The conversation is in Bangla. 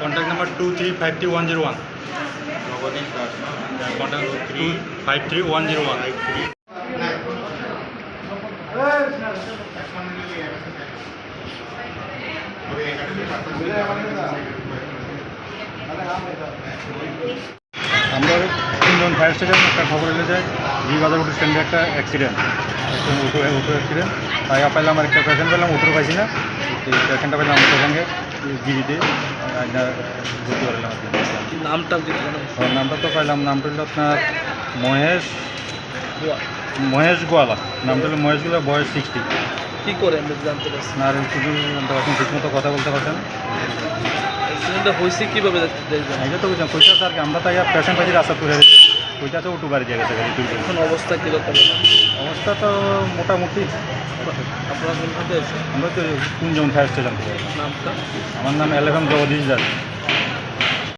Contact number two three five three one zero one three five three one আমরা তিনজন ফায়ার স্টেশন একটা খবর এলে যায়। অটো স্ট্যান্ডে একটা অ্যাক্সিডেন্ট তাই আর একটা পেলাম পাইছি না পেশেন্টটা সঙ্গে নামটা নামটা তো পাইলাম নামটা হলো আপনার মহেশ মহেশ গোয়ালা নামটা মহেশ গোয়ালা বয়স সিক্সটি কি করে জানতে পারছি আর শুধু ঠিক মতো কথা বলতে পারছেন হয়েছে বুঝলাম পয়সা আর কি আমরা তো ইয়া পেশেন্ট পাইছি রাস্তা তুলে আছে ওটু বাড়ি জায়গা থেকে এখন অবস্থা কীরকম অবস্থা তো মোটামুটি। আপনারা কোনখানে আছে আমরা তো কুঞ্জন ফায়ার স্টেশন থেকে। আমার নাম এলাকাম জগদীশ দাস।